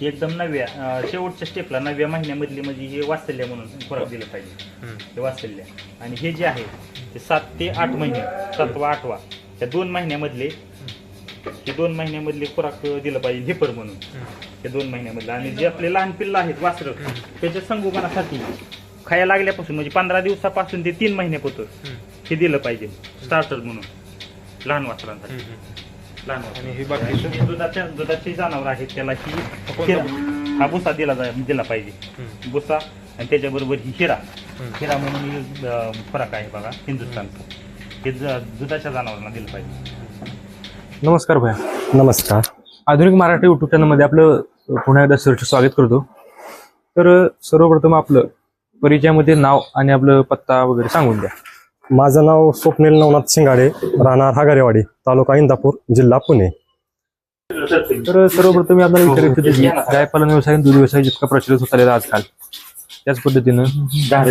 एकदम नव्या अं, शेवटच्या स्टेपला नवव्या महिन्यामधली म्हणजे हे वाचल्य म्हणून खुराक दिलं पाहिजे. हे वाचल्य आणि हे जे आहे ते सात ते आठ महिने सातवा आठवा त्या दोन महिन्यामधले हे दोन महिन्यामधले खुराक दिलं पाहिजे हेपर म्हणून. हे दोन महिन्यामधलं. आणि जे आपले लहान पिल्लं आहेत वासरं त्याच्या संगोपनासाठी खाया लागल्यापासून म्हणजे पंधरा दिवसापासून ते तीन महिन्यापर्यंत हे दिलं पाहिजे स्टार्टर म्हणून लहान वासरांसाठी. लहान. आणि हे बाकीचं? हे दुधाच्या दुधाचे जनावर आहेत त्याला ही हिरा. हा भुसा दिला जाय दिला पाहिजे. भुसा आणि त्याच्याबरोबर ही हिरा. हिरा म्हणून ही, अं, फरक आहे बघा हिंदुस्थानचा. हे ज- दुधाच्या जनावरांना दिलं पाहिजे. नमस्कार भैया. नमस्कार. आधुनिक मराठी युट्यूब चॅनलमध्ये आपलं पुन्हा एकदा सरचं स्वागत करतो. तर सर्वप्रथम आपलं परिचयामध्ये नाव आणि आपलं पत्ता वगैरे सांगून द्या. माझं नाव स्वप्नील नवनाथ शिंगाडे राहणार हागारेवाडी तालुका इंदापूर जिल्हा पुणे. तर सर्वप्रथम मी आपल्याला विचारू गायपालन व्यवसाय दूध व्यवसाय जितका प्रचलित होत आलेला आजकाल त्याच पद्धतीनं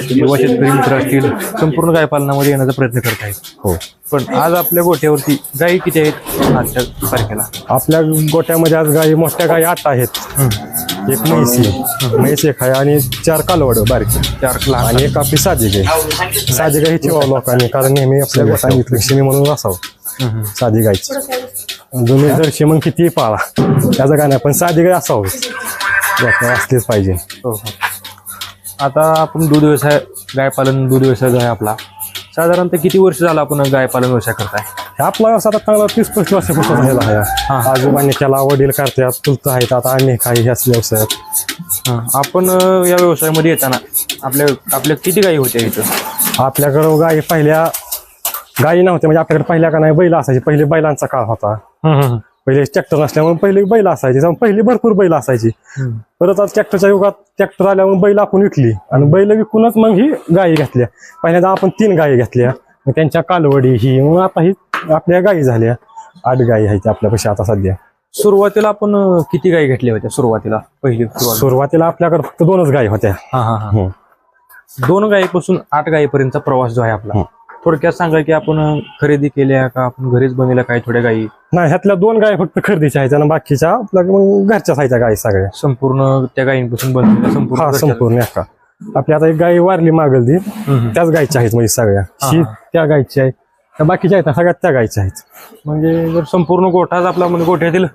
युवा शेतकरी मित्र असतील संपूर्ण गायपालनामध्ये येण्याचा प्रयत्न करत आहेत हो. पण आज आपल्या गोठ्यावरती गायी किती आहेत आजच्या तारखेला? आपल्या गोट्यामध्ये आज गाई मोठ्या गाई आठ आहेत. एक म्हैसी म्हैस एक आहे आणि चार कालवड बारीक. चार लहान आणि एक आपली साधी गाय साधी गाई ठेवावं लोकांनी कारण नेहमी आपल्या सांगितलं लक्ष्मी म्हणून असावं. साधी गायची. तुम्ही जर्शी मग किती पाळा त्याचं काय नाही पण साधी गाय असावं असलीच पाहिजे. हो हो. आता आपण दूध व्यवसाय गायपालन दूध व्यवसाय जो आहे आपला साधारणतः किती वर्ष झाला आपण गायपालन व्यवसाय करताय? हे आपला व्यवसाय आता चांगला तीस पस्तीस वर्षापासून झालेला आहे. आजोबांनी केला वडील करतात चुलत आहेत आता आम्ही काही ह्याच व्यवसायात? हा, आपण अं, या व्यवसायामध्ये येताना आपल्या आपल्या किती गायी होत्या इथं? आपल्याकडं गाई पहिल्या गाई नव्हत्या म्हणजे आपल्याकडे पहिल्या का नाही बैल असायची. पहिले बैलांचा काळ होता. पहिले ट्रॅक्टर नसल्यामुळे पहिली बैल असायची त्यामुळे पहिली भरपूर बैल असायची. परत आज ट्रॅक्टरच्या युगात ट्रॅक्टर आल्यामुळे बैल आपण विकली आणि बैल विकूनच मग ही गायी घेतल्या. पहिल्यांदा आपण तीन गायी घेतल्या. मग त्यांच्या कालवडी ही मग आता ही आपल्या गायी झाल्या. आठ गायी आहेत आपल्यापाशी आता सध्या. सुरुवातीला आपण किती गायी घेतल्या होत्या सुरुवातीला? पहिली सुरुवात. सुरुवातीला आपल्याकडे फक्त दोनच गायी होत्या. हा हा हा. दोन गायीपासून आठ गायीपर्यंतचा प्रवास जो आहे आपला. थोडक्यात सांगा की आपण खरेदी केल्या का आपण घरीच बनवल्या काही थोड्या गायी नाही ह्यातल्या दोन गायी फक्त खरेदीच्या आहेत आणि बाकीच्या आपल्या मग आहेत त्या गायी सगळ्या. संपूर्ण त्या गायींपासून बनवलेल्या संपूर्ण हा घरच्या- संपूर्ण एका. आपली आता एक गाय वारली मागल ती. हम्म. त्याच गायच्या आहेत म्हणजे सगळ्या. ही हा. त्या गायची आहे. त्या बाकीच्या आहेत ना, सगळ्यात त्या गायच्या आहेत. म्हणजे जर संपूर्ण गोठाच आपला म्हणजे गोठ्यातील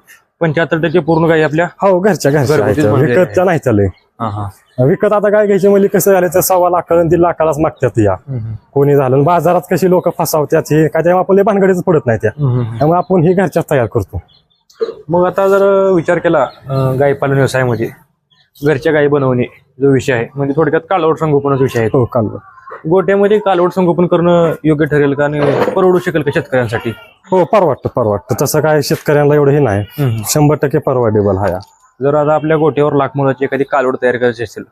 पंच्याहत्तर टक्के पूर्ण गायी आपल्या? हो घरच्या घरच्या. घरगुतीच आहेत विकतच्या नाही चालू हा हा. विकत आता काय घ्यायचे म्हणजे कसं झालं तर सव्वा लाख दीड लाखालाच मागतात या. हम्म. कोणी झालं आणि बाजारात कशी लोक फसावतात हे काय त्यामुळे आपण लय भानगडीच पडत नाही त्या. हम्म. त्यामुळे आपण ही घरच्याच तयार करतो. मग आता जर विचार केला अं, गाई पालन व्यवसायामध्ये घरच्या गायी बनवणे जो विषय आहे म्हणजे थोडक्यात कालवड संगोपनाचा विषय आहे. हो काल गोट्यामध्ये कालवड संगोपन करणं योग्य ठरेल का आणि परवडू शकेल का शेतकऱ्यांसाठी? हो परवाडतं परवाडतं. तसं काय शेतकऱ्यांना एवढं हे नाही. शंभर टक्के परवडेबल हा. या. जर आता आपल्या गोट्यावर लाख मुलाची एखादी कालवड तयार करायची असेल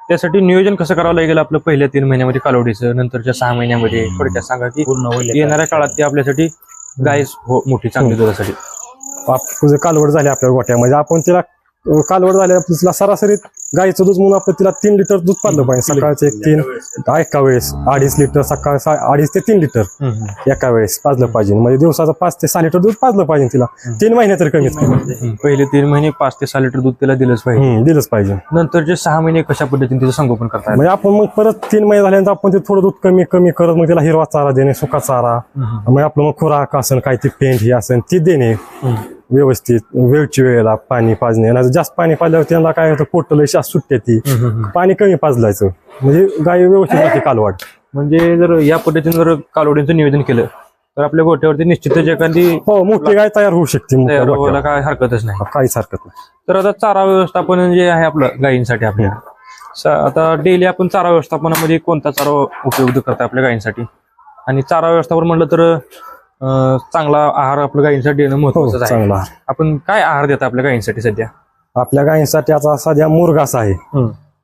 त्यासाठी नियोजन कसं करावं लागेल आपलं पहिल्या तीन महिन्यामध्ये कालवडीचं नंतरच्या सहा महिन्यामध्ये? थोडक्यात सांगा की पूर्ण होईल येणाऱ्या काळात ती आपल्यासाठी गाय हो मोठी चांगली दुधासाठी कालवड झाली आपल्या गोट्यामध्ये. आपण तिला कालवड झाली आपण तिला सरासरी गाईचं दूध म्हणून आपण तिला तीन लिटर दूध पाजलं पाहिजे. सकाळचे एक तीन एका वेळेस अडीच लिटर सकाळ अडीच ते तीन लिटर एका वेळेस पाजलं पाहिजे. म्हणजे दिवसाचं पाच ते सहा लिटर दूध पाजलं पाहिजे तिला. तीन महिने तर कमीत कमी. पहिले तीन महिने पाच ते सहा लिटर दूध त्याला दिलंच पाहिजे. दिलंच पाहिजे. नंतरचे सहा महिने कशा पद्धतीने तिचं संगोपन करता येईल म्हणजे आपण मग परत तीन महिने झाल्यानंतर आपण ते थोडं दूध कमी कमी करत मग त्याला हिरवा चारा देणे सुका चारा. मग आपलं मग खुराक असेल काय ते पेंट ही असेल ती देणे. व्यवस्थित वेळची वेळेला पाणी पाजणे. आणि जास्त पाणी पाजल्यावर त्यांना काय होतं पोटल सुटते ती. पाणी कमी पाजलायचं. म्हणजे गाय व्यवस्थित होती कालवाड. म्हणजे जर या पद्धतीने जर कालवडींचं नियोजन केलं तर आपल्या गोट्यावरती निश्चितच एखादी हो मोठी गाय तयार होऊ शकते तयार व्हायला. काय हरकतच नाही. काहीच हरकत नाही. तर आता चारा व्यवस्थापन जे आहे आपलं गायींसाठी आपल्या. आता डेली आपण चारा व्यवस्थापनामध्ये कोणता चारा उपयुक्त करता आपल्या गायींसाठी? आणि चारा व्यवस्थापन म्हटलं तर चांगला आहार आपल्या गायींसाठी देणं हो महत्वाचं आहे. चांगला आपण काय आहार देता आपल्या गायींसाठी सध्या? आपल्या गायींसाठी आता सध्या मुरगास आहे.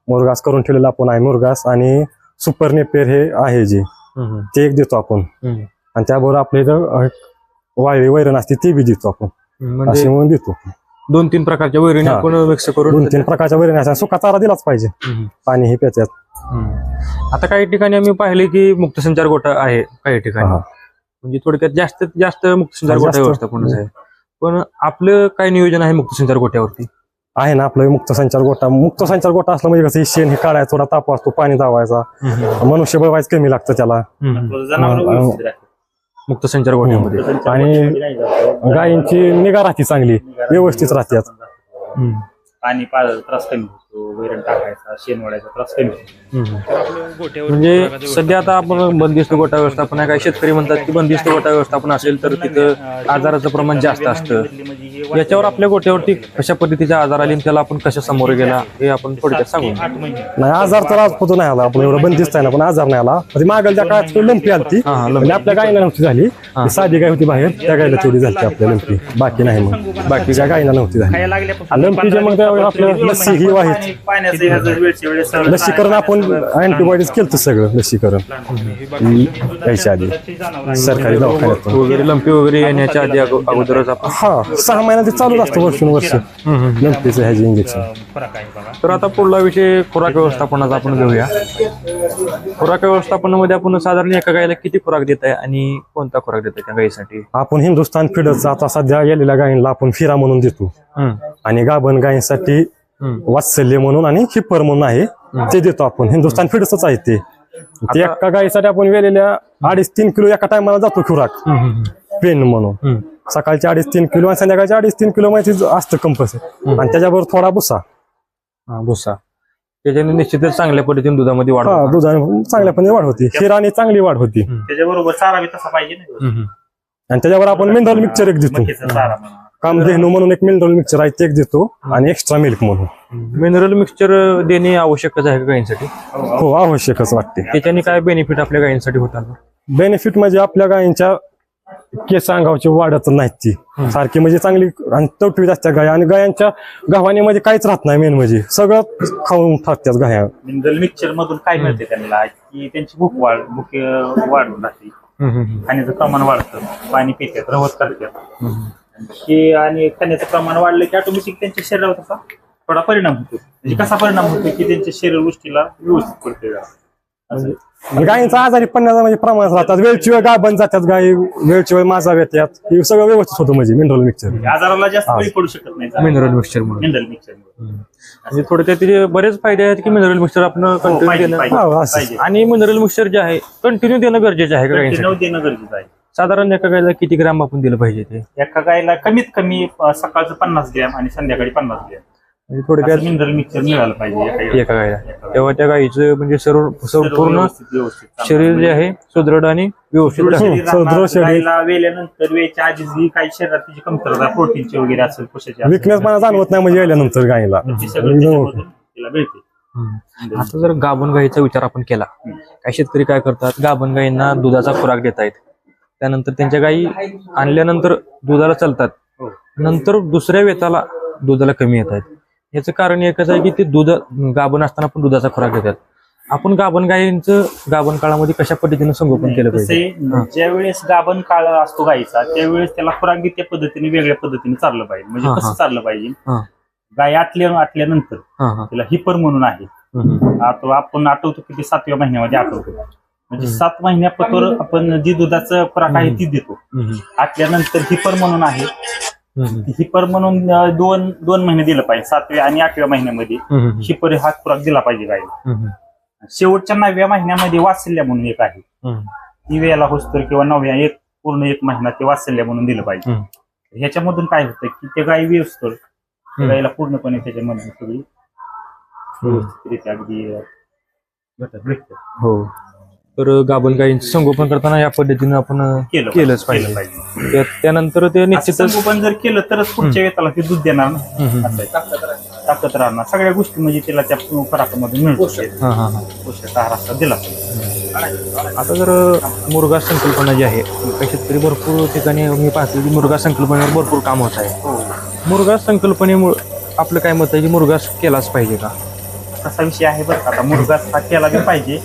मुरगास करून ठेवलेला आपण आहे मुरगास आणि सुपर नेपेर हे आहे जे. ते एक देतो आपण. आणि त्याबरोबर आपल्या इथं अं, वाळी वैरण असते ते बी देतो आपण. असे म्हणजे म्हणून देतो. दोन तीन प्रकारच्या वैरणी हा. आपण मिक्स करून दोन तीन प्रकारच्या वैरण असतात. सुका चारा दिलाच पाहिजे. पाणी हे प्याच्यात. आता काही ठिकाणी आम्ही पाहिले की मुक्तसंचार गोठा आहे काही ठिकाणी. हा. म्हणजे थोडक्यात जास्त जास्त मुक्तसंचार हा, गोठा जास्त. व्यवस्थापनच आहे. पण आपलं काय नियोजन आहे मुक्तसंचार गोठ्यावरती? आहे ना आपलं मुक्त संचार गोटा मुक्त संचार गोटा असला म्हणजे कसं हे शेण हे काढायचं थोडा ताप असतो पाणी दावायचा मनुष्यबळ व्हायचं कमी लागतं त्याला. मुक्त संचार गोठ्यामध्ये. आणि गायींची निगा राहते चांगली. व्यवस्थित हम्म. पाणी त्रास कमी होतो वैरण टाकायचा शेण वडायचा त्रास कमी होतो. म्हणजे सध्या आता आपण बंदिस्त गोटा व्यवस्थापन आहे. काही शेतकरी म्हणतात की बंदिस्त गोटा व्यवस्थापन असेल तर तिथं आजाराचं प्रमाण जास्त असतं. याच्यावर आपल्या गोट्यावरती कशा पद्धतीचा आजार आले आणि त्याला आपण कशा सामोरे गेला हे आपण थोडक्यात सांगू. आठ महिने. नाही आजार तर आजपर्यंत नाही आला. आपण एवढं बंदिस्त आहे ना पण आजार नाही आला. पण मागलच्या काळात लंपी आलती. लंपी. म्हणजे आपल्या गायीला नव्हती झाली. ती साधी गाय होती बाहेर. त्या गायला तेवढी झाली आपल्या लंपी. बाकी नाही मग. बाकीच्या गायीला नव्हती झाली. खायला लागल्यापासून लंपीचे मग त्यावेळी आपलं लस्सी ही वाहीत. पाण्याचं ह्याचं वेळच्या वेळेस सगळं लसीकरण आपण अँटीबॉडीज केलं सगळं लसीकरण. यायच्या आधी. सरकारी दवाखान्यातून वगैरे लंपी वगैरे येण्याच्या आधी अगो- अगोदरच आपण हा सहा महिन्यात ते चालूच असतं वर्षानुवर्ष लंपीचं ह्याचे इंजेक्शन फरक आहे बघा. तर आता पुढला विषय खुराक व्यवस्थापनाचा आपण घेऊया. खुराक व्यवस्थापनामध्ये आपण साधारण एका गायला किती खुराक देत आहे आणि कोणता खुराक देत आहे त्या गायीसाठी? आपण हिंदुस्थान फिडचा आता सध्या गेलेल्या गायींना आपण फिरा म्हणून देतो. हम्म. आणि गाभण गायींसाठी. वात्सल्य म्हणून आणि हिप्पर म्हणून आहे. ते देतो आपण. हिंदुस्थान फिडच आहे ते. ते एका गायीसाठी आपण वेलेल्या अडीच तीन किलो एका टायमाला जातो खुराक. पेन म्हणून. सकाळचे अडीच तीन किलो आणि संध्याकाळचे अडीच तीन किलो माहिती असतं कंपल्सरी आणि त्याच्याबरोबर थोडा भुसा. हा, भुसा. त्याच्याने निश्चितच चांगल्या पद्धतीने दुधामध्ये वाढ हा. दुधाने चांगल्यापणे वाढ होती. हिराने चांगली वाढ होती. त्याच्याबरोबर चारा बी तसा पाहिजे. आणि त्याच्यावर आपण मिनरल मिक्सचर एक देतो. म्हणा कामधेनू म्हणून एक मिनरल मिक्सचर आहे ते एक देतो आणि एक्स्ट्रा मिल्क म्हणून. मिनरल मिक्सचर देणे आवश्यकच आहे का गायींसाठी हो आवश्यकच वाटते. त्याच्याने काय बेनिफिट आपल्या गायींसाठी होतात? बेनिफिट म्हणजे आपल्या गायींच्या केस अंगावची वाढत नाहीत ती. सारखी म्हणजे चांगली आणि टवटवीत असतात गाय. आणि गायांच्या गव्हाणीमध्ये काहीच राहत नाही मेन म्हणजे. सगळं खाऊन टाकतात गाया. मिनरल मिक्सचर मधून काय मिळते त्यांना? की त्यांची भूक वाढ भूक अं, वाढून राहते खाण्याचं प्रमाण वाढतं. पाणी पितात रवत करतात. की आणि खाण्याचं प्रमाण वाढलं की ऑटोमॅटिक त्यांच्या शरीरावर तसा थोडा परिणाम होतो म्हणजे कसा परिणाम होतो की त्यांच्या शरीर गोष्टीला व्यवस्थित पडते जरा. असं. आणि गायींचा आजारी पडण्याचा म्हणजे प्रमाण राहतात. वेळची वेळ गाभण जातात गाय वेळची वेळ माझा येतात हे सगळं व्यवस्थित होतं म्हणजे मिनरल मिक्सचर आजाराला जास्त बळी पडू शकत नाही. मिनरल मिक्सचर म्हणून. मिनरल मिक्सचर म्हणजे थोडक्यात त्याचे बरेच फायदे आहेत की मिनरल मिक्सचर आपण कंटिन्यू हो, पाहिजे देणं पाहिजे. हा, असं. पाहिजे. आणि मिनरल मिक्सचर जे आहे कंटिन्यू देणं गरजेचं आहे का गायींसाठी कंटिन्यू देणं गरजेचं आहे. साधारण एका गायला किती ग्राम आपण दिलं पाहिजे ते? एका गायला कमीत कमी अं, सकाळचं पन्नास ग्रॅम आणि संध्याकाळी पन्नास ग्रॅम. म्हणजे थोडक्यात मिनरल मिक्सचर मिळालं पाहिजे एका गायीला. एका गायला. तेव्हा त्या गायीचं म्हणजे सर्व सर्व संपूर्ण व्यवस्थित व्यवस्थित चांगलं. शरीर जे आहे सुदृढ आणि व्यवस्थित सदृढ शरीर. गायीला वेल्यानंतर वेळच्या आधीच जी काही शरीरात तिची कमतरता प्रोटीनची वगैरे असेल कशाची असेल, विकनेस मला जाणवत नाही म्हणजे यायल्यानंतर गायीला. ती सगळं त्याच्यामधून तिला मिळते. हम्म. आता जर गाभण गाईचा विचार आपण केला काही शेतकरी काय करतात? गाभण गायींना दुधाचा खुराक देत आहेत त्यानंतर त्यांच्या गायी आणल्यानंतर दुधाला चालतात. हो. नंतर दुसऱ्या वेताला दुधाला कमी येत आहेत. याचं कारण एकच आहे की ते दूध गाभण असताना पण दुधाचा खुराक देतात. आपण गाभण गायींचं गाभण काळामध्ये कशा पद्धतीने संगोपन केलं पाहिजे? ज्या वेळेस गाभण काळ असतो गायीचा त्यावेळेस त्याला खुराक त्या पद्धतीने वेगळ्या पद्धतीने चाललं पाहिजे. म्हणजे कसं. चाललं पाहिजे. गाय आटल्या आटल्यानंतर तिला हिपर म्हणून आहे. आपण आठवतो की ते सातव्या महिन्यामध्ये आठवतो. म्हणजे सात महिन्यापतोर आपण जी दुधाचं खुराक आहे ती देतो हम्म. आटल्यानंतर हिपर म्हणून आहे हम्म. हिपर म्हणून अं, दोन दोन महिने दिलं पाहिजे सातव्या आणि आठव्या महिन्यामध्ये हम्म. हिपर हा खुराक दिला पाहिजे गायला हम्म. शेवटच्या नवव्या महिन्यामध्ये वात्सल्य म्हणून एक आहे हम्म. ती वेळेला होस्तर किंवा नवव्या एक पूर्ण एक महिना ते वात्सल्य म्हणून दिलं पाहिजे हम्म. ह्याच्यामधून काय होतं की ते गाय व्यवस्थर त्या गायला पूर्णपणे त्याच्यामध्ये सगळी व्यवस्थितरित्या अगदी अं, घटक भेटतं. हो तर गाभण गायींचं संगोपन करताना या पद्धतीनं आपण केलं केलंच केलं पाहिजे. त्या- त्यानंतर ते निश्चितच संगोपन जर केलं तरच पुढच्या वेताला ते दूध देणार ना. हम्म. असं आहे. ताकद राहणार. सगळ्या गोष्टी म्हणजे तिला त्या खुराकामधून मिळतो हा हा हा. पोषक आहार असा दिला आता जर मुरगा संकल्पना जी आहे काही शेतकरी भरपूर ठिकाणी मी पाहतो की मुरगा संकल्पनेवर भरपूर काम होत आहे. हो. मुरगा संकल्पनेमुळे आपलं काय मत आहे की मुरगास केलाच पाहिजे का? तसा विषय आहे बरं का. आता मुलगा हा केला बी पाहिजे.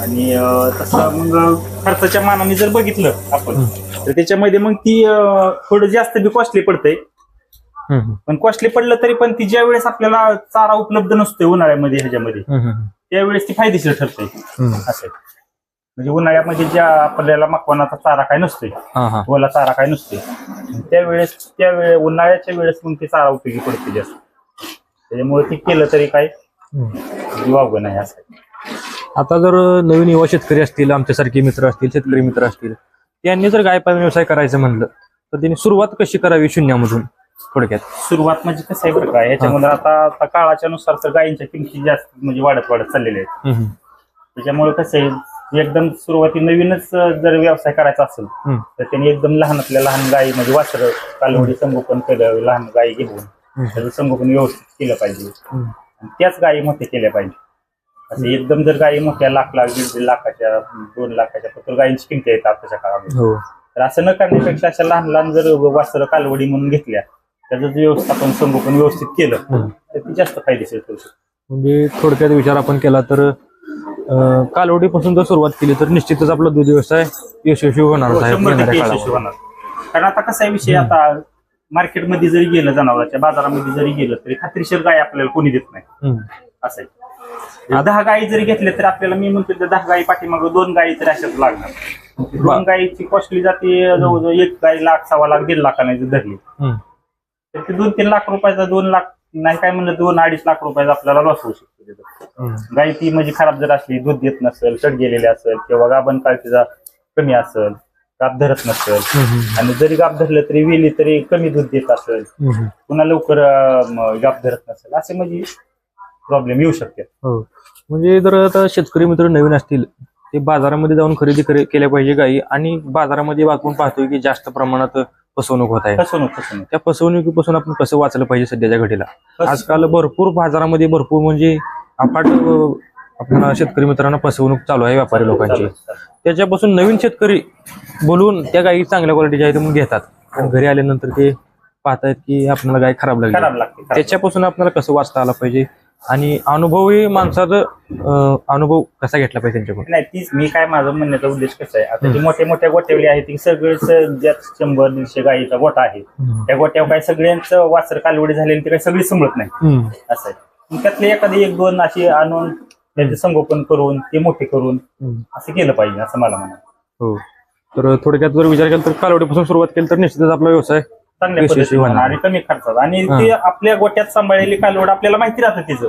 आणि अं, तसं मग खर्चाच्या मानाने जर बघितलं आपण तर त्याच्यामध्ये मग ती अं, थोडं जास्त बी कॉस्टली पडतंय. पण कॉस्टली पडलं तरी पण ती ज्या वेळेस आपल्याला चारा उपलब्ध नसतोय उन्हाळ्यामध्ये ह्याच्यामध्ये त्यावेळेस ती फायदेशीर ठरते असं आहे. म्हणजे उन्हाळ्यामध्ये ज्या आपल्याला मकवानाचा चारा काय नसतोय ओला चारा काय नसतोय त्यावेळेस त्यावेळे उन्हाळ्याच्या वेळेस मग ते चारा उपयोगी पडते जास्त. त्याच्यामुळे ते केलं तरी काय वावग नाही असं. आता जर नवीन युवा शेतकरी असतील आमच्यासारखे मित्र असतील शेतकरी मित्र असतील त्यांनी जर गाय पालन व्यवसाय करायचं म्हणलं तर त्यांनी सुरुवात कशी करावी शून्यामधून? थोडक्यात. सुरुवात म्हणजे कसं आहे बरं का ह्याच्यामध्ये आता आता काळाच्या नुसार तर गायींच्या किमती जास्त म्हणजे वाढत वाढत चाललेल्या आहेत. हम्म, त्याच्यामुळे कसं आहे एकदम सुरुवाती नवीनच जर व्यवसाय करायचा असेल हम्म, तर त्यांनी एकदम लहानातल्या लहान गायी म्हणजे वासर कालवडी संगोपन केलं लहान गायी घेऊन त्याचं संगोपन व्यवस्थित केलं पाहिजे. हम्म. त्याच गायी मोठ्या केल्या पाहिजे. असं एकदम जर गायी मोठ्या लाख लाख दीड दीड लाखाच्या दोन लाखाच्या पत्र गायींची किमती आहेत आताच्या काळामध्ये. हो. तर असं न करण्यापेक्षा अशा लहान लहान जर वासर कालवडी म्हणून घेतल्या त्याचं जर व्यवस्थापन संगोपन व्यवस्थित केलं. तर ती जास्त फायदेशीर ठरू शकते. म्हणजे थोडक्यात विचार आपण केला तर अं, कालवडीपासून जर सुरुवात केली तर निश्चितच आपला दूध व्यवसाय यशस्वी होणार हो, शंभर टक्के. यशस्वी होणार. कारण आता कसा आहे विषय आता मार्केटमध्ये जरी गेलं जनावरांच्या बाजारामध्ये जरी गेलं तरी खात्रीशीर गाय आपल्याला कोणी देत नाही. असं आहे दहा गायी जरी घेतल्या तर आपल्याला मी म्हणतो त्या दहा गायी पाठीमाग दोन गायी तरी अशाच लागणार दोन गायीची कॉस्टली जाते जवळजवळ एक गाय लाख सव्वा लाख दीड लाखाने जर धरली हम्म. तर ते दोन तीन लाख रुपयाचा दोन लाख नाही काय म्हणलं दोन अडीच लाख रुपयाचा आपल्याला लॉस होऊ शकतो. हम्म. गाय ती म्हणजे खराब जर असली दूध देत नसेल सड गेलेली असेल किंवा गाभण काळ तिचा कमी असेल गाप धरत नसेल. आणि जरी गाप धरलं तरी वेली तरी कमी दूध देत असेल. पुन्हा लवकर अं, गाप धरत नसेल. असे म्हणजे प्रॉब्लेम येऊ शकते. हो. म्हणजे जर आता शेतकरी मित्र नवीन असतील ते बाजारामध्ये जाऊन खरेदी करे- केल्या पाहिजे गायी आणि बाजारामध्ये आपण पाहतोय की जास्त प्रमाणात फसवणूक होत आहे. फसवणूक फसवणूक. त्या फसवणुकीपासून आपण कसं वाचलं पाहिजे सध्याच्या घडीला? आजकाल भरपूर बाजारामध्ये भरपूर म्हणजे अफाट अं, आपल्या शेतकरी मित्रांना फसवणूक चालू आहे व्यापारी लोकांची. त्याच्यापासून नवीन शेतकरी बोलून त्या गायी चांगल्या क्वालिटीच्या आहेत म्हणून घेतात. आणि घरी आल्यानंतर ते पाहतायत की आपल्याला गाय खराब लागली. त्याच्यापासून आपल्याला कसं वाचता आलं पाहिजे? आणि अनुभवी माणसाचं अनुभव कसा घेतला पाहिजे त्यांच्याकडून? नाही तीच मी काय माझं म्हणण्याचा उद्देश कसा आहे? आता जे मोठ्या मोठ्या गोट्यावली आहेत ती सगळेच ज्यात शंभर दीडशे गायीचा गोटा आहे त्या गोट्यावर काय सगळ्यांचं वासर कालवडी झालेली ते काही सगळी समजत नाही. असं आहे. त्यातले एखादी एक दोन अशी आणून त्याचे संगोपन करून ते मोठे करून हम्म. असं केलं पाहिजे असं मला म्हणायचं. हो. तर थोडक्यात जर विचार केला तर कालवडीपासून सुरुवात केली तर निश्चितच आपला व्यवसाय चांगल्या यशस्वी पद्धतीने होणार. होणार आणि कमी खर्चात. आणि ते आपल्या गोट्यात सांभाळलेली कालवड आपल्याला माहिती राहतं तिचं.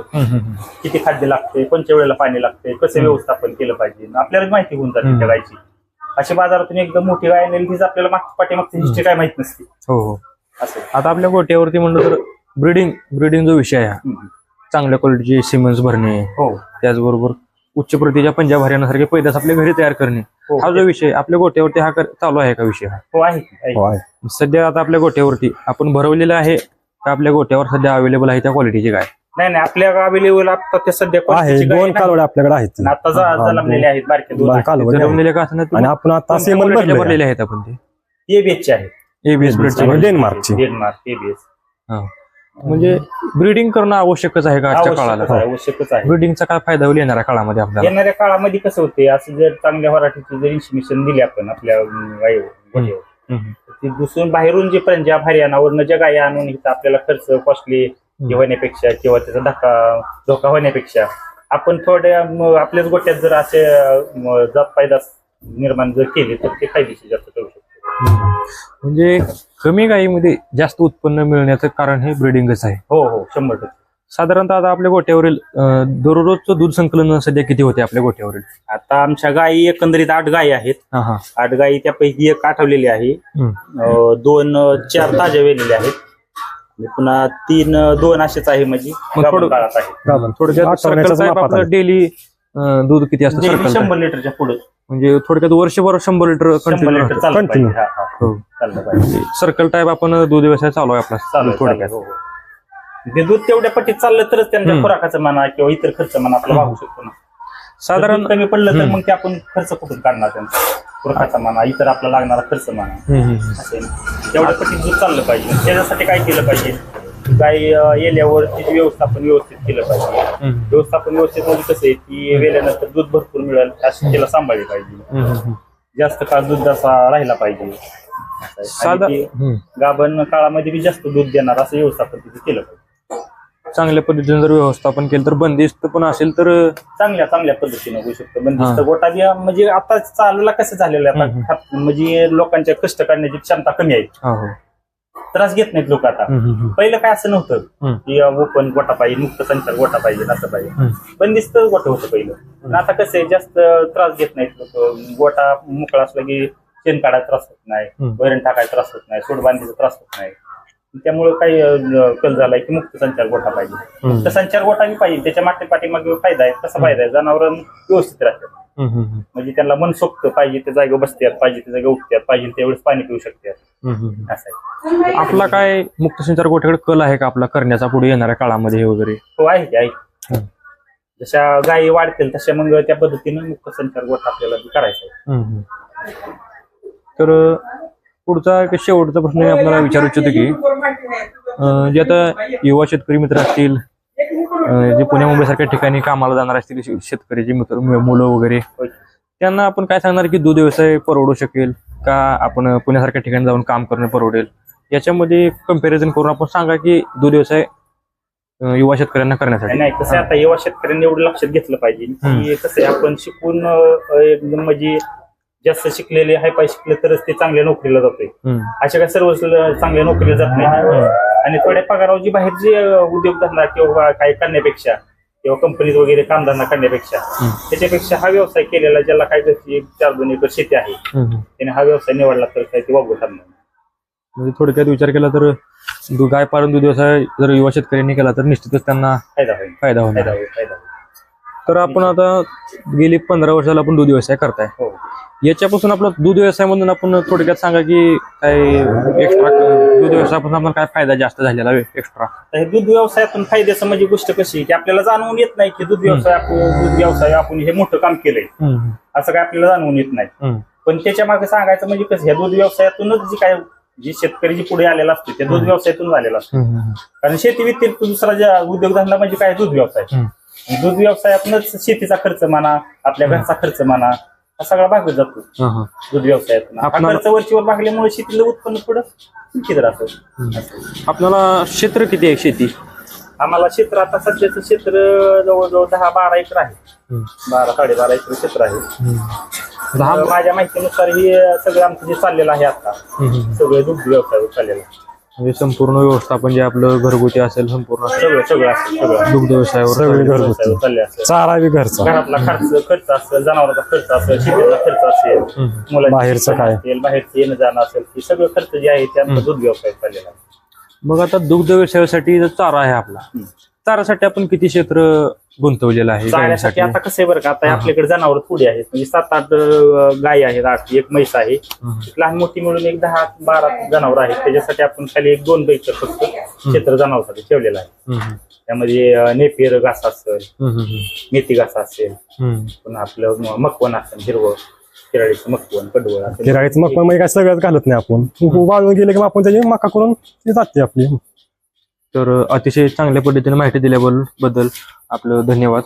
किती खाद्य लागते कोणत्या वेळेला पाणी लागते कसं व्यवस्थापन केलं पाहिजे आपल्याला माहिती होऊन जाते त्या गायची अशी बाजारातून एकदम मोठी गाय आणली तीच आपल्याला मागच्या पाठीमागची हिस्ट्री काय माहीत नसते. हो हो. असं. आता आपल्या गोट्यावरती म्हणलं तर ब्रिडिंग ब्रिडिंग जो विषय आहे हा, हम्म. चांगल्या क्वालिटीचे सिमेंट्स भरणे हो. त्याचबरोबर उच्च प्रतीच्या पंजाब हरियाणासारखे पैदास आपल्या घरी तयार करणे. हो. हा जो विषय आपल्या गोट्यावरती हा कर- चालू आहे का विषय हा? हो आहे की, आहे. हो सध्या आता आपल्या गोट्यावरती आपण भरवलेलं आहे का आपल्या गोट्यावर सध्या अवेलेबल आहे त्या क्वालिटीची गाय नाही नाही आपल्या अवेलेबल आता ते सध्या आहे quality ची गाय दोन नाही. कालवडे आपल्याकडे आहेत. आणि आता हा, ज- जन्मलेले आहेत बारके दोन दोन आहेत. कालवडे आहेत. जन्मलेल्या का असं आणि आपण आता भरले भरलेले आहेत. आपण ते? ते बेसचे आहेत. एबीएस ब्रिडचे म्हणजे डेन्मार्कची डेन्मार्क एबीएस म्हणजे ब्रिडिंग करणं आवश्यकच आहे का आजच्या काळाला? आवश्यकच आहे. ब्रिडिंगचा काय फायदा होईल येणाऱ्या काळामध्ये आपल्याला? येणाऱ्या काळामध्ये कसं होते असं जर चांगल्या वराठीची जर इन्फॉर्मेशन दिली आपण आपल्या अं, हम्म. ती दुसरून बाहेरून जे पंजाब हरियाणावरनं ज्या गायी आणून इथं आपल्याला खर्च कॉस्टली होण्यापेक्षा किंवा त्याचा धक्का धोका होण्यापेक्षा आपण थोड्या म, आपल्याच गोट्यात जर असे म, जात फायदा निर्माण जर केले तर ते फायदेशीर जास्त करू शकतो. म्हणजे कमी गायीमध्ये जास्त उत्पन्न मिळण्याचं कारण हे ब्रिडिंगच आहे. हो हो शंभर टक्के. साधारणतः आता आपल्या गोट्यावरील अं, दररोजचं दूध संकलन सध्या किती होते आपल्या गोट्यावरील? आता आमच्या गायी एकंदरीत आठ गायी आहेत. हा हा. आठ गायी त्यापैकी एक आठवलेली आहे. हम्म. अं, दोन अं, चार ताज्या वेलेल्या आहेत. आणि पुन्हा तीन अं, दोन असेच आहे म्हणजे मग गाभण थोडं- काळात आहे. गाभण. थोडक्यात सर्कल साहेब आपलं. डेली दूध किती असतं सर्कल शंभर लिटरच्या पुढे. म्हणजे थोडक्यात वर्षभर शंभर लिटर शंभर कंटिन्यू लिटर चाललं Continue. पाहिजे हा, हा. हो. चाललं पाहिजे. सर्कल टाईप आपण दूध व्यवसाय चालू आहे आपला. चालू थोडक्यात. हो, हो. ते दूध तेवढ्या पट्टीत चाललं तरच त्यांच्या हम्म. खुराकाचं म्हणा किंवा इतर खर्च म्हणा आपला वाहू शकतो ना. साधारण कमी पडलं तर हम्म. मग ते आपण खर्च कुठून काढणार त्यांचा? खुराकाचा म्हणा इतर आपला लागणारा खर्च म्हणा. हम्म, हम्म, हम्म. असेल तेवढ्या पट्टीत दूध चाललं पाहिजे. त्याच्यासाठी काय केलं पाहिजे? गाय अं, येल्यावर तिचे व्यवस्थापन व्यवस्थित केलं पाहिजे हम्म, व्यवस्थापन व्यवस्थित म्हणजे कसं आहे की वेल्यानंतर दूध भरपूर मिळेल अशी तिला सांभाळली पाहिजे हम्म, हम्म. जास्त काळ दूध असा राहिला पाहिजे. साधा ती हम्म. गाभण काळामध्ये बी जास्त दूध देणार असं व्यवस्थापन तिथे केलं पाहिजे चांगल्या पद्धतीने जर व्यवस्थापन केलं तर बंदिस्त पण असेल तर चांगल्या चांगल्या पद्धतीने होऊ शकतं बंदिस्त हा. गोटा बी म्हणजे आता चालूला कसं झालेलं आहे हम्म. आता खात- म्हणजे लोकांच्या कष्ट करण्याची क्षमता कमी आहे हा, हो त्रास घेत नाहीत लोक आता. पहिलं काय असं नव्हतं. की ओपन गोटा पाहिजे मुक्त संचार गोटा पाहिजे असं पाहिजे हम्म. बंदिस्त गोट होतं पहिलं पण आता कसं आहे जास्त त्रास घेत नाहीत लोक गोटा मोकळा असला की शेण काढायला त्रास होत नाही. वैरण टाकायला त्रास होत नाही सोडबांधीचा त्रास होत नाही त्यामुळे काही कल झालाय की मुक्त संचार गोटा पाहिजे. मुक्त संचार गोटा बी पाहिजे त्याच्यामागे पाठीमागे फायदा आहे कसा फायदा आहे जनावर व्यवस्थित राहतात. म्हणजे त्यांना मनसोक्त पाहिजे त्या जागेवर बसतात पाहिजे त्या जागेवर उठतात पाहिजे तेवढेच पाणी पिऊ शकतात. असं आहे आपला काय मुक्त संचार गोठ्याकडे कल आहे का आपला करण्याचा पुढे येणाऱ्या काळामध्ये हे वगैरे हो आहे की आहे. जशा गायी वाढतील तशा मग त्या पद्धतीनं मुक्त संचार गोठा आपल्याला करायचा आहे. तर पुढचा एक शेवटचा प्रश्न मी आपल्याला विचारू इच्छितो की जे आता युवा शेतकरी मित्र असतील जे पुणे मुंबई सारख्या ठिकाणी कामाला जाणार असतील शे- शेतकऱ्याची मित्र मुलं वगैरे. त्यांना आपण काय सांगणार की दूध व्यवसाय परवडू शकेल का? आपण पुण्यासारख्या ठिकाणी जाऊन काम करणं परवडेल? याच्यामध्ये कंपॅरिझन करून आपण सांगा की दूध व्यवसाय युवा शेतकऱ्यांना करण्यासाठी. नाही, कसं आता युवा शेतकऱ्यांनी एवढं लक्षात घेतलं पाहिजे. की कसं आहे आपण शिकून एकदम म्हणजे जास्त शिकलेले हाय पाय शिकले तरच ते चांगल्या नोकरीला जातोय. हम्म, अशा काय सर्व चांगल्या नोकरीला जात नाही. आणि थोड्या पगारावर जी बाहेरचे अं, उद्योगधंदा किंवा काही करण्यापेक्षा किंवा कंपनीत वगैरे कामधंदा करण्यापेक्षा. त्याच्यापेक्षा हा व्यवसाय केलेला ज्याला काय घरची चार दोन एकर शेती आहे. त्याने हा व्यवसाय निवडला तर काही ते वागू ठरणार म्हणजे थोडक्यात विचार केला तर दु- गाय पालन दूध व्यवसाय जर युवा शेतकऱ्यांनी केला तर निश्चितच त्यांना फायदा होईल फायदा. होईल फायदा होईल तर आपण आता गेली पंधरा वर्षाला आपण दूध व्यवसाय करताय हो याच्यापासून आपलं दूध व्यवसायामधून आपण थोडक्यात सांगा की काय एक्स्ट्रा दूध व्यवसायापासून आपण काय फायदा जास्त झालेला एक्स्ट्रा तर हे दूध व्यवसायातून फायद्याचं म्हणजे गोष्ट कशी आहे की आपल्याला जाणवून येत नाही की दूध व्यवसाय आपण दूध व्यवसाय आपण हे मोठं काम केलंय. असं काय आपल्याला जाणवून येत नाही. पण त्याच्यामागे सांगायचं म्हणजे कसं ह्या दूध व्यवसायातूनच जी काय जी शेतकरी जी पुढे आलेला असतो त्या दूध व्यवसायातून आलेला असतो. कारण शेती व्यतिरिक्त दुसरा ज्या उद्योगधंदा म्हणजे काय दूध व्यवसाय. दूध व्यवसायातूनच शेतीचा खर्च म्हणा आपल्या घरचा खर्च म्हणा हा सगळा भागत जातो. दूध व्यवसायातून हा आपणाला- खर्च वरचीवर भागल्यामुळे शेतीला उत्पन्न थोडं किती राहतं असं. आपल्याला क्षेत्र किती आहे शेती? आम्हाला क्षेत्र आता सध्याचं क्षेत्र जवळजवळ दहा बारा एकर आहे. बारा साडेबारा एकर क्षेत्र आहे. दहा तर माझ्या माहितीनुसार हे सगळं आमचं जे चाललेलं आहे आता सगळं दुग्ध व्यवसाय चाललेला आहे. म्हणजे संपूर्ण व्यवस्थापन जे आपलं घरगुती असेल संपूर्ण सगळं सगळं असेल सगळं दुग्ध व्यवसायावर सगळे चालेल. घरगुती व्यवसायावर चालले असेल चारा बी घरचा घरातला खर्च खर्च असेल जनावरांचा खर्च असेल शेतीचा खर्च असेल हम्म. मुलांचं बाहेरचं शिक्षण काय? असेल बाहेरचं येणं जाणं असेल हे सगळं खर्च जे आहे ते आमचा दूध व्यवसाय चाललेला आहे मग आता दुग्ध व्यवसायासाठी जो चारा आहे आपला हम्म. चारासाठी आपण किती क्षेत्र गुंतवलेलं आहे? चाऱ्यासाठी गायीसाठी? आता कसं आहे बरं का आता हा. आपल्याकडे जनावर थोडी आहेत. म्हणजे सात आठ अं, गायी आहेत आठ एक म्हैस आहे. लहान मोठी मिळून एक दहा बारा जनावर आहेत. त्याच्यासाठी आपण खाली एक दोन बैकर फक्त क्षेत्र जनावरांसाठी ठेवलेलं आहे. त्यामध्ये अं, नेपियर घास असेल. मेथी घास असेल. पुन्हा आपलं म- मकवण असेल हिरवं किराडीचं मकवण कडवळ असेल. मग म्हणजे काय सगळ्यात घालत नाही आपण. वाळून गेले की आपण त्याची मका करून ती जाते आपली. तर अतिशय चांगल्या पद्धतीने माहिती दिल्याबद्दल बद्दल आपलं धन्यवाद.